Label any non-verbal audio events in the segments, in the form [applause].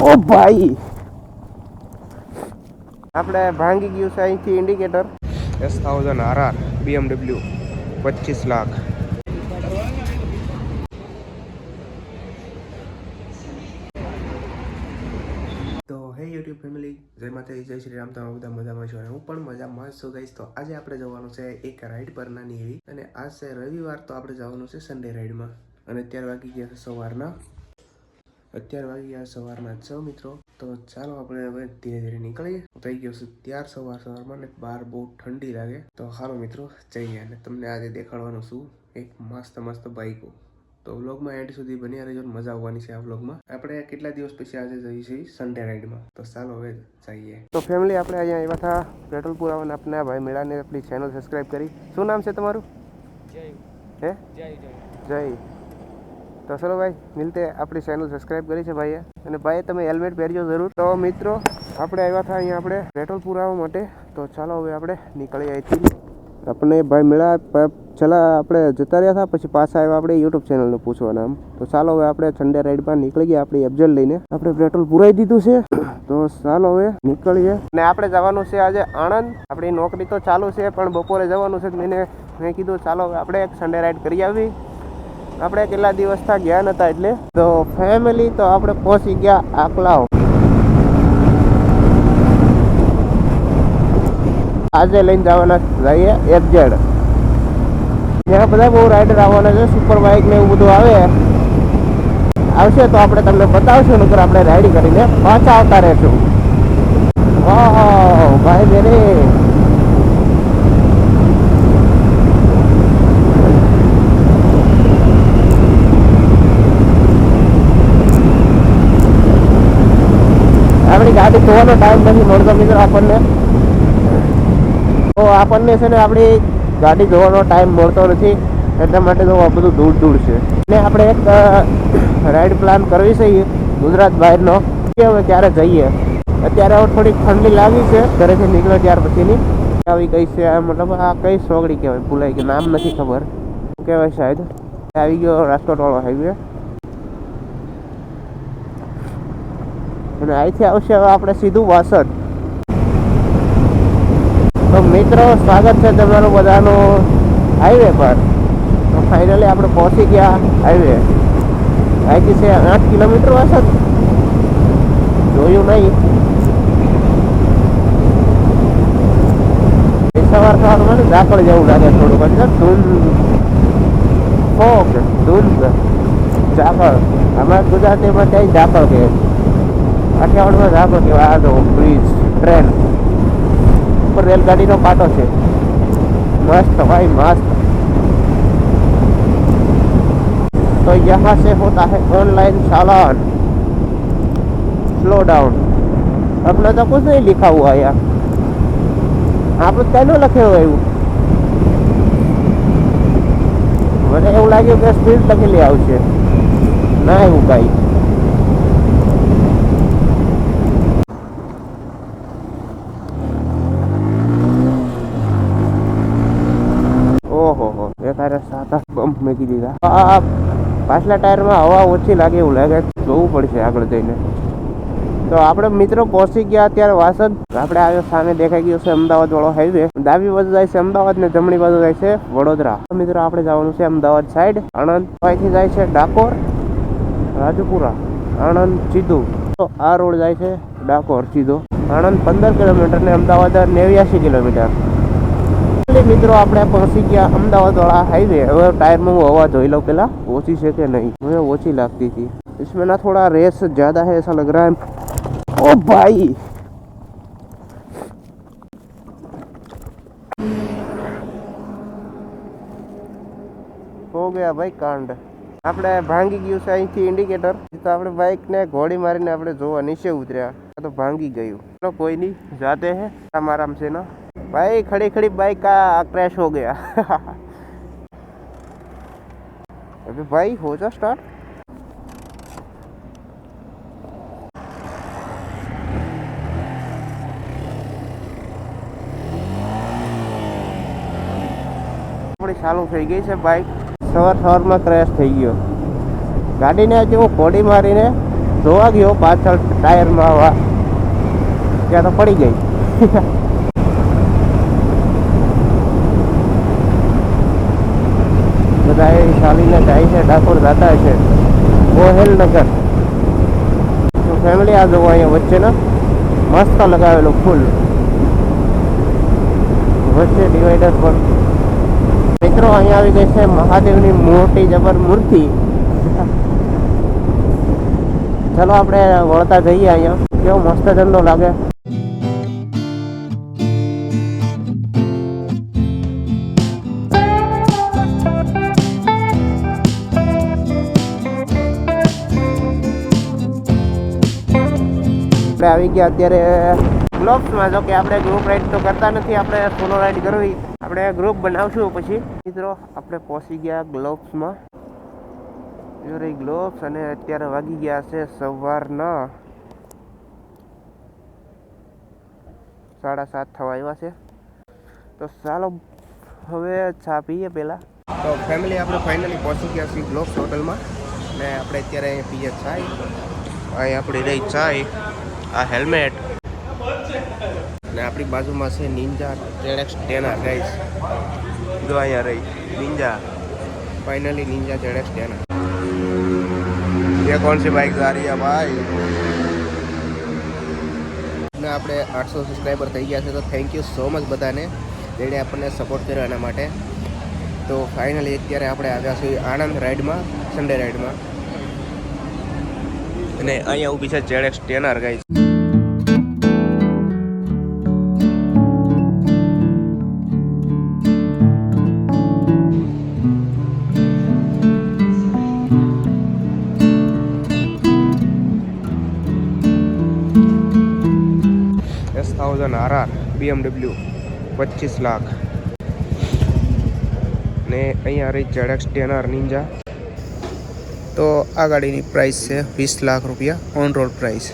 ઓ ભાઈ. આપણે ભાંગી ગયું છે અહીંથી indicator S thousand R R BMW પચીસ લાખ. તો હે યુટ્યુબ ફેમિલી જય માતાજી જય શ્રી રામ તમે બધા મજામાં છો અને હું પણ મજામાં જ છું ગઈશ તો આજે આપણે જવાનું છે એક રાઈડ પર નાની એવી અને આજ છે રવિવાર તો આપણે જવાનું છે સન્ડે રાઈડમાં અને અત્યારે વાગી ગયા છે સવારના. અત્યારે વાગ્યા ગયા સવારના છ મિત્રો. તો ચાલો આપણે હવે ધીરે ધીરે નીકળીએ. થઈ ગયો છે ત્યાર સવાર સવારમાં ને બહાર બહુ ઠંડી લાગે. તો હાલો મિત્રો જઈએ અને તમને આજે દેખાડવાનું છું એક મસ્ત મસ્ત બાઈકો તો વ્લોગમાં એન્ડ સુધી બની રહેજો મજા આવવાની છે આ વ્લોગમાં આપણે કેટલા દિવસ પછી આજે જઈએ છીએ? સન્ડે રાઈડમાં તો ચાલો હવે જઈએ. તો ફેમિલી આપણે અહીંયા આવ્યા હતા પેટ્રોલ પુરાવાના આપના ભાઈ મેળાને આપણી ચેનલ સબસ્ક્રાઇબ કરી. શું નામ છે તમારું? જય. હે? જય. જય. તો ચલો ભાઈ, મિલતે આપણી ચેનલ સબસ્ક્રાઇબ કરી છે ભાઈએ. અને ભાઈએ તમે હેલ્મેટ પહેરજો જરૂર. તો મિત્રો, આપણે આવ્યા હતા અહીંયા આપણે પેટ્રોલ પુરાવા માટે. તો ચાલો હવે આપણે નીકળી અહીંથી. આપણે ભાઈ મેળા છેલ્લા આપણે જતા રહ્યા હતા, પછી પાછા આવ્યા આપણે યુટ્યુબ ચેનલને પૂછવાના આમ તો ચાલો હવે આપણે સન્ડે રાઈડમાં નીકળી ગયા આપણી એબજેટ લઈને. આપણે પેટ્રોલ પુરાઈ દીધું છે. તો ચાલો હવે નીકળીએ. અને આપણે જવાનું છે આજે આણંદ. આપણી નોકરી તો ચાલુ છે, પણ બપોરે જવાનું છે. મેં મેં કીધું ચાલો હવે આપણે એક સન્ડે રાઈડ કરી આવી. આપણે કેટલા દિવસ થા ગયા નતા એટલે? તો ફેમિલી તો આપણે પહોંચી ગયા આકલાવ. આજે લઈને જવાના જઈએ એફજેડ ત્યાં બધા બહુ રાઇડર આવવાના છે સુપર બાઇક ને એવું બધું આવે. આવશે તો આપણે તમને બતાવશું, નકર આપણે રાઈડ કરીને પાછા આવતા રહેશું. વાહ ભાઈ મેરે આપણી ગાડી ધોવાનો ટાઈમ નથી. મળતો મિત્રો આપણને તો આપણને છે ને આપણી ગાડી ધોવાનો ટાઈમ મળતો નથી. એટલા માટે તો આ બધું દૂર દૂર છે. ને આપણે એક રાઈડ પ્લાન કરવી છે ગુજરાત બહારનો. કે હવે ક્યારે જઈએ? અત્યારે હવે થોડીક ઠંડી લાગી છે. ઘરેથી નીકળે ત્યાર પછીની. આવી કઈ છે મતલબ આ કઈ સોગડી કહેવાય? ભૂલાઈ કે નામ નથી ખબર. કહેવાય સાહેબ? આવી ગયો રાજકોટ વાળો હાઈવે અને અહીંથી આવશે હવે આપણે સીધું વાસદ તો મિત્રો, સ્વાગત છે તમારું બધાનું હાઈવે પર. તો ફાઇનલી આપણે પહોંચી ગયા હાઈવે અહીંથી છે આઠ કિલોમીટર વાસણ. જોયું નહીં. સવાર સવાર મને ઝાકળ જેવું લાગે થોડુંક અંદર. ધૂન ફોક ધૂન ઝાકળ. અમારા ગુજરાતીમાં ત્યાં ઝાકળ કહે કાઠિયાવાડમાં ઝાકળ કહેવાય આ જો બ્રિજ ટ્રેન ઉપર રેલગાડીનો પાટો છે मस्त भाई मस्त तो यहाँ से होता है ऑनलाइन चालान स्लो डाउन अपना तो कुछ नहीं लिखा हुआ यार आप કેનો લખ્યો એવું મને એવું લાગ્યું કે સ્પીડ લખેલી આવશે ના એવું કાંઈ એક સાત બમ્પ મૂકી દીધા. આ પાછલા ટાયરમાં હવા ઓછી લાગે એવું લાગે. જોવું પડશે આગળ જઈને. તો આપણે મિત્રો પહોંચી ગયા અત્યારે વાસદ. આપણે આવ્યો સામે દેખાઈ ગયો છે અમદાવાદ વાળો હાઈવે ડાબી બાજુ જાય છે અમદાવાદ ને જમણી બાજુ જાય છે વડોદરા. મિત્રો આપણે જવાનું છે અમદાવાદ સાઈડ આણંદ અહીંથી જાય છે ડાકોર, રાજપુરા. આણંદ સીધું તો આ રોડ જાય છે ડાકોર સીધો આણંદ પંદર કિલોમીટર ને અમદાવાદ નેવ્યાસી કિલોમીટર. મિત્રો, આપણે પહોંચી ગયા અમદાવાદ વાળા હાઈવે હવે ટાયરમાં હું હવા જોઈ લઉં પેલા ઓછી છે કે નહીં? મને ઓછી લાગતી હતી. इसमें ना थोड़ा रेस ज़्यादा है ऐसा लग रहा है ओ भाई हो ગયા ભાઈ કાંડ. આપણે ભાંગી ગયું છે અહીંથી ઇન્ડિકેટર તો આપણે બાઇકને ઘોડી મારીને આપણે જોવા નીચે ઉતર્યા. તો ભાંગી ગયું. તો કોઈ નહીં જાતે હે. આરામ આરામ છે ના भाई खड़ी खड़ी बाइक का क्रैश हो गया अबे भाई हो जा स्टार्ट આપણી ચાલુ થઈ ગઈ છે બાઇક સવાર સવારમાં ક્રેશ થઈ ગયો ગાડીને હજી હું ઘોડી મારીને ધોવા ગયો પાછળ ટાયરમાં હવા ત્યાં તો પડી ગઈ બધા ચાલીને જાય છે, ડાકોર જતા છે. ગોહેલનગર. તો ફેમિલી આ જોવો અહીંયા વચ્ચેના. મસ્ત લગાવેલું ફૂલ. વચ્ચે ડિવાઈડર પર મિત્રો, અહીંયા આવી ગઈ છે મહાદેવની મોટી જબર મૂર્તિ. ચલો આપણે વળતા જઈએ અહીંયા. કેવો મસ્ત ધંધો લાગે. આપણે આવી ગયા અત્યારે ગ્લોબ્સમાં જો કે આપણે ગ્રુપ રાઈડ તો કરતા નથી, આપણે સોલો રાઈડ કરવી. આપણે ગ્રુપ બનાવશું પછી. મિત્રો, આપણે પહોંચી ગયા ગ્લોબ્સમાં જો રહી ગ્લોબ્સ અને અત્યારે વાગી ગયા છે સવારના. સાડા સાત થવા આવ્યા છે. તો ચાલો, હવે ચા પીએ પહેલાં. તો ફેમિલી આપણે ફાઇનલી પહોંચી ગયા છીએ ગ્લોબ્સ હોટલમાં ને આપણે અત્યારે અહીંયા પીએ ચાય અહીં આપણી રહી ચાય આ હેલ્મેટ અને આપણી બાજુમાં છે નિંજા જેડેક્સ ટેના ગાઈસ જો અહીંયા રહી Ninja finally Ninja Z X ten ये कौन सी बाइक जा रही है भाई ને આપણે આઠસો સબસ્ક્રાઈબર થઈ ગયા છે તો થેન્ક યુ સો મચ બધાને જેણે આપણને સપોર્ટ કર્યો એના માટે તો ફાઇનલી અત્યારે આપણે આવ્યા છીએ આણંદ રાઈડમાં સન્ડે રાઈડમાં અને અહીંયા ઊભી છે zed x ટેનર guys S thousand R R BMW પચીસ લાખ. ને અહીંયા રહી જેડેક્સ ટેનર નિંજા. તો આ ગાડીની પ્રાઇસ છે વીસ લાખ રૂપિયા ઓન રોડ પ્રાઇસ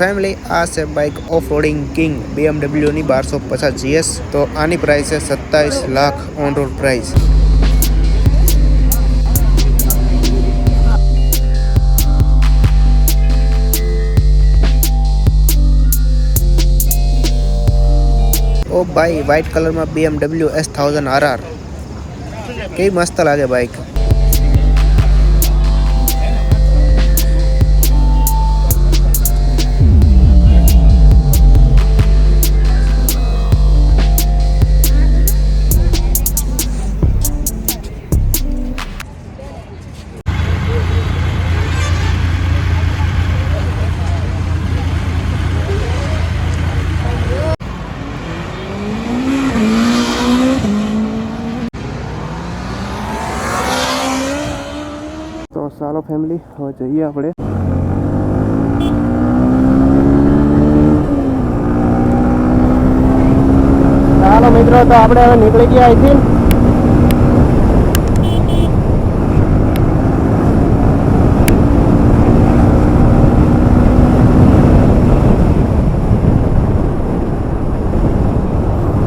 ફેમિલી આ છે બાઇક ઓફ રોડિંગ કિંગ બીએમડબલ્યુની બારસો પચાસ જીએસ તો આની પ્રાઇસ છે સત્તાવીસ લાખ ઓન રોડ પ્રાઇસ ઓ ભાઈ વ્હાઇટ કલરમાં BMW S thousand R R કેવી મસ્ત લાગે બાઇક ફેમિલી હવે જઈએ આપણે. ચાલો મિત્રો, તો આપણે હવે નીકળી ગયા અહીંથી.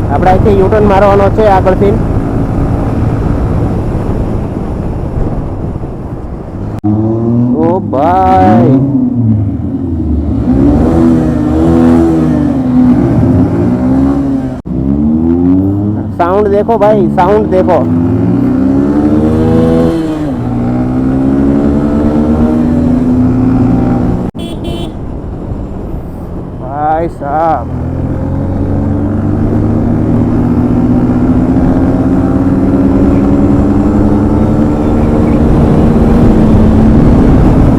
આપણે અહીંથી યુટર્ન મારવાનો છે આગળથી ઓ ભાઈ સાઉન્ડ દેખો ભાઈ સાઉન્ડ દેખો.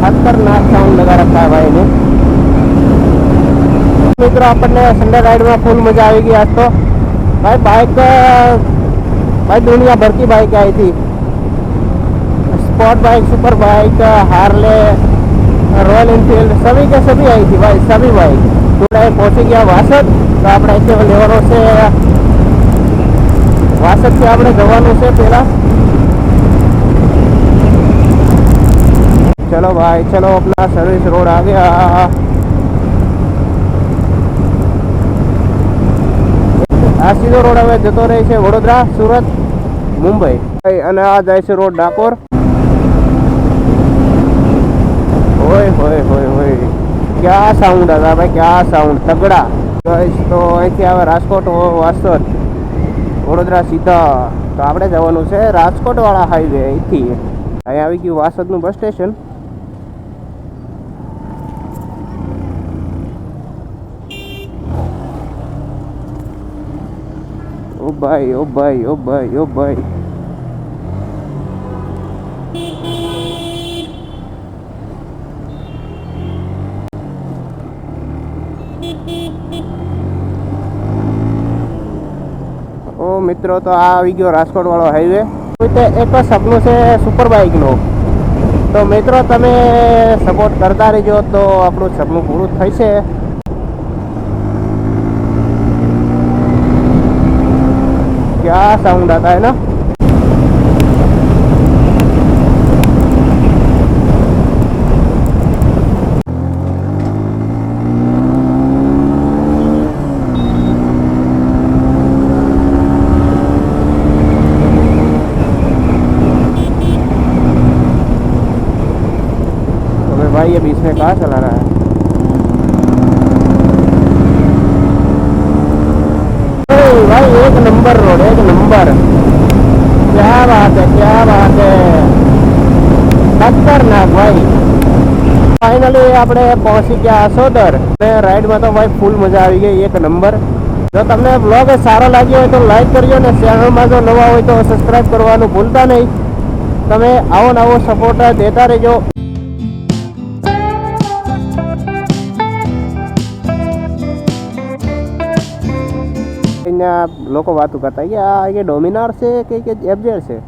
खतरनाक साउंड लगा रखा है भाई ने મિત્રો આપણને સન્ડે રાઈડમાં ફૂલ મજા આવી ગઈ આજ તો ભાઈ બાઇક ભાઈ દુનિયા ભર की बाइक आई थी sport bike super bike Harley Royal Enfield सभी के सभी आई थी भाई सभी बाइक थोड़ा પહોંચી ગયા વાસદ તો આપણે અહીંથી લેવાનો છે વાસદથી આપણે જવાનું છે પહેલા चलो भाई चलो अपना सर्विस रोड आ गया આ સીધો રોડ હવે જતો રહે છે વડોદરા સુરત મુંબઈ અને આ જાય છે રોડ ડાકોર હોય હોય હોય હોય ક્યાં સાઉન્ડ હતા ભાઈ ક્યાં સાઉન્ડ તગડા Guys, તો અહીંથી આવે રાજકોટ વાસદ વડોદરા સીધા તો આપણે જવાનું છે રાજકોટ વાળા હાઈવે અહીંથી અહીંયા આવી ગયું વાસદનું બસ સ્ટેશન ઓ ભાઈ ઓ ભાઈ ઓ ભાઈ ઓ ભાઈ. ઓ મિત્રો, તો આ આવી ગયો રાજકોટ વાળો હાઈવે એક સપનું છે સુપર બાઇકનું તો મિત્રો, તમે સપોર્ટ કરતા રહેજો તો આપણું સપનું પૂરું થશે. क्या साउंड आता है ना अबे भाई ये बीच में कहाँ चला रहा है ઉપર ક્યાં વાત હે, ક્યાં વાત હે? ખતરનાક ભાઈ. ફાઇનલી આપણે પહોંચી ગયા સોદર અને રાઈડમાં તો ભાઈ ફૂલ મજા આવી ગઈ, એક નંબર જો તમને બ્લોગ સારો લાગ્યો હોય તો લાઈક કરજો અને ચેનલમાં જો નવા હોય તો સબસ્ક્રાઈબ કરવાનું ભૂલતા નહીં. તમે આવો નવો સપોર્ટ દેતા રહેજો. કરીને લોકો વાતો કરતા કે આ કે ડોમિનાર છે કે કે એબજેર છે?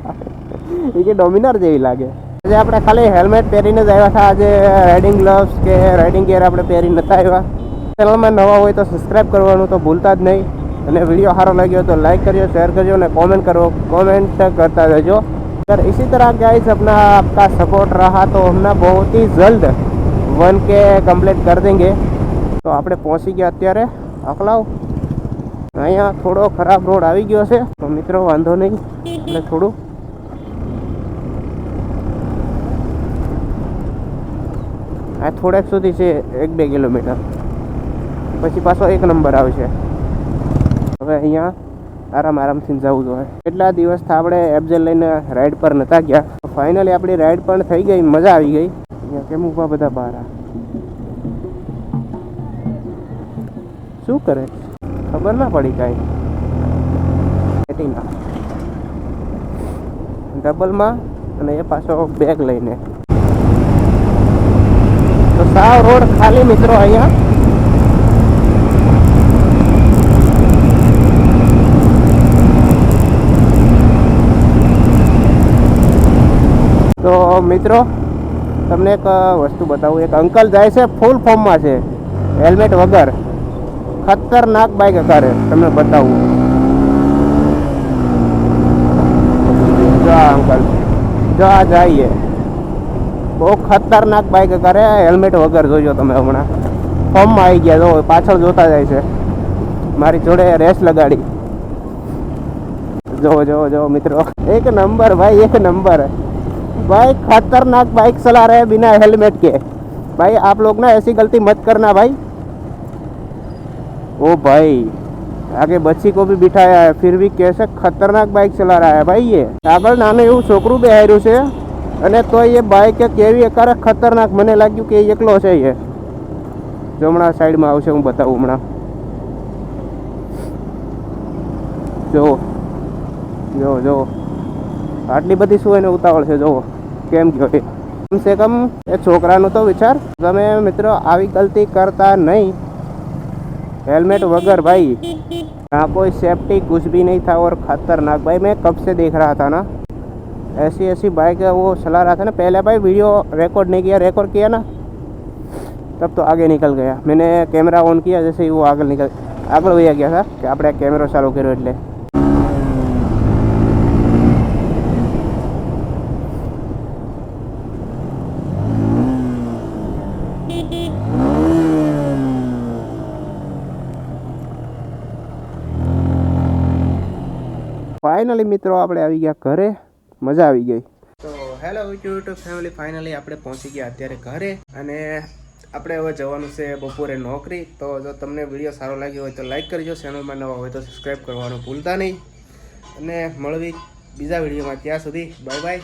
[laughs] એ કે ડોમિનાર જેવી લાગે. આજે આપણે ખાલી હેલ્મેટ પહેરીને જ આવ્યા હતા. આજે રાઇડિંગ ગ્લવ્સ કે રાઇડિંગ ગેર આપણે પહેરી નતા આવ્યા. ચેનલમાં નવા હોય તો સબસ્ક્રાઈબ કરવાનું તો ભૂલતા જ નહીં. અને વીડિયો સારો લાગ્યો તો લાઈક કરજો શેર કરજો અને કોમેન્ટ કરો. કોમેન્ટ કરતા રહેજો. अगर इसी तरह गाइस अपना आपका सपोर्ट रहा तो हम ना बहुत ही जल्द वन के कंप्लीट कर देंगे આપણે પહોંચી ગયા અત્યારે. આખલાવ અહીંયા થોડો ખરાબ રોડ આવી ગયો છે, તો મિત્રો વાંધો નહીં. એટલે થોડું આ થોડાક સુધી છે એક બે કિલોમીટર. પછી પાછો એક નંબર આવશે. હવે અહીંયા આરામ આરામથી જવું જોઈએ. કેટલા દિવસથી આપણે એફજેલ લઈને રાઈડ પર નતા ગયા? ફાઇનલી આપણી રાઈડ પણ થઈ ગઈ, મજા આવી ગઈ. અહીંયા કેમ ઊભા બધા બહાર શું કરે? ખબર ના પડી કાંઈ. ડબલમાં અને એ પાછો બેગ લઈને. તો સાવ રોડ ખાલી મિત્રો અહીંયા. તો મિત્રો, તમને એક વસ્તુ બતાવું. એક અંકલ જાય છે ફૂલ ફોર્મમાં છે. હેલ્મેટ વગર. ખતરનાક બાઇક અત્યારે તમને બતાવું. અંકલ. જો આ બહુ ખતરનાક બાઇક અત્યારે હેલ્મેટ વગર જોજો તમે હમણાં. ફોર્મમાં આવી ગયા, જો, પાછળ જોતા જાય છે. મારી જોડે રેસ લગાડી. જો જો જો, મિત્રો. એક નંબર ભાઈ, એક નંબર ભાઈ, ખતરનાક બાઇક ચલા રહે, બિના હેલ્મેટ કે. ભાઈ, આપ लोग ना એસી ગલતી મત કરના, ભાઈ. ओ भाई आगे बच्ची को भी बिठाया है फिर भी कैसे खतरनाक बाइक चला रहा है भाई ये આગળ નાનું એવું છોકરું બેહાર્યું છે અને તો એ બાઇક કેવી અકારે ખતરનાક મને લાગ્યું કે એ એકલો છે એ જો હમણાં સાઈડમાં આવશે હું બતાવું હમણાં જો જો જો આટલી બધી શું એને ઉતાવળ છે જોવો કેમ ગયો એ કમસે કમ એ છોકરાનો તો વિચાર તમે મિત્રો આવી ગલતી કરતા નહીં हेलमेट वगैरह भाई यहाँ कोई सेफ्टी कुछ भी नहीं था और खतरनाक भाई मैं कब से देख रहा था ना ऐसी ऐसी बाइक है वो चला रहा था ना पहले भाई वीडियो रिकॉर्ड नहीं किया रिकॉर्ड किया ना तब तो आगे निकल गया मैंने कैमरा ऑन किया जैसे ही वो आगे निकल આગળ વહી ગયા હતા કે આપણે કેમેરો ચાલુ કર્યો એટલે ફાઇનલી મિત્રો, આપણે આવી ગયા ઘરે. મજા આવી ગઈ. તો હેલો યુટ્યુબ ફેમિલી ફાઇનલી આપણે પહોંચી ગયા અત્યારે ઘરે. અને આપણે હવે જવાનું છે બપોરે નોકરી. તો જો તમને વીડિયો સારો લાગ્યો હોય તો લાઈક કરજો. ચેનલમાં નવા હોય તો સબસ્ક્રાઈબ કરવાનું ભૂલતા નહીં. અને મળવી બીજા વિડીયોમાં ત્યાં સુધી. Bye bye